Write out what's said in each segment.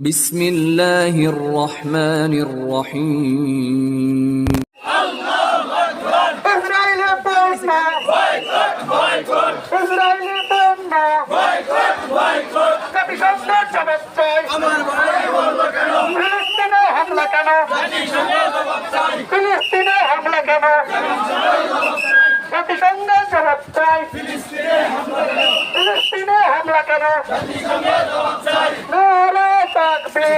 بسم الله الرحمن الرحيم Israeli পণ্য Israeli পণ্য জাতিসংঘের জবাব চাই ফিলিস্তিনে হামলা কেন ফিলিস্তিনে হামলা কেন জাতিসংঘের জবাব চাই ফিলিস্তিনে হামলা কেন নারে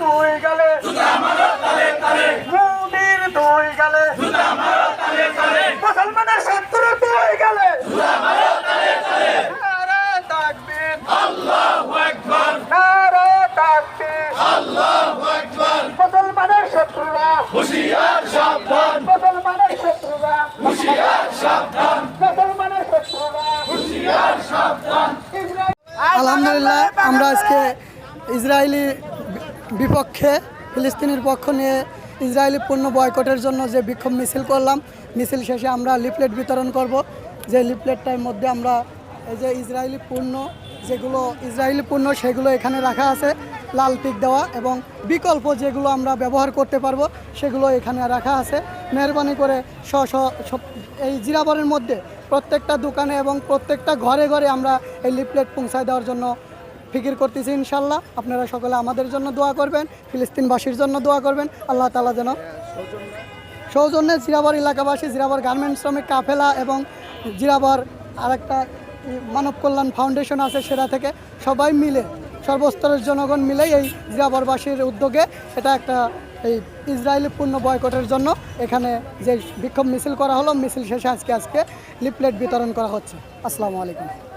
দুই গালে। মোদির দুই গালে। মুসলমানের শত্রু দুই গালে। মুসলমানের শত্রুরা। মুসলমানের শত্রুরা মুসলমানের শত্রুরা ইসরায়েল আলহামদুলিল্লাহ আমরা আজকে ইসরায়েলি বিপক্ষে ফিলিস্তিনের পক্ষ নিয়ে ইসরায়েলি পণ্য বয়কটের জন্য যে বিক্ষোভ মিছিল করলাম মিছিল শেষে আমরা লিফলেট বিতরণ করব। যে লিফলেটটার মধ্যে আমরা এই যে ইসরায়েলি পণ্য যেগুলো ইসরায়েলি পণ্য সেগুলো এখানে রাখা আছে লাল পিক দেওয়া এবং বিকল্প যেগুলো আমরা ব্যবহার করতে পারব সেগুলো এখানে রাখা আছে। মেহরবানি করে স্ব- এই জিরাবরের মধ্যে প্রত্যেকটা দোকানে এবং প্রত্যেকটা ঘরে ঘরে আমরা এই লিফলেট পৌঁছায় দেওয়ার জন্য ফিকির করতেছি ইনশাল্লাহ। আপনারা সকলে আমাদের জন্য দোয়া করবেন, ফিলিস্তিনবাসীর জন্য দোয়া করবেন। আল্লাহ তালা যেন সৌজন্যে জিরাবর এলাকাবাসী জিরাবর গার্মেন্টস শ্রমিক, কাফেলা এবং জিরাবর আরেকটা মানব কল্যাণ ফাউন্ডেশন আছে সেটা থেকে সবাই মিলে, সর্বস্তরের জনগণ মিলে এই জিরাবরবাসীর উদ্যোগে এটা একটা এই ইসরায়েলি পূর্ণ বয়কটের জন্য এখানে যে বিক্ষোভ মিছিল করা হলো, মিছিল শেষে আজকে আজকে লিপলেট বিতরণ করা হচ্ছে। আসসালামু আলাইকুম।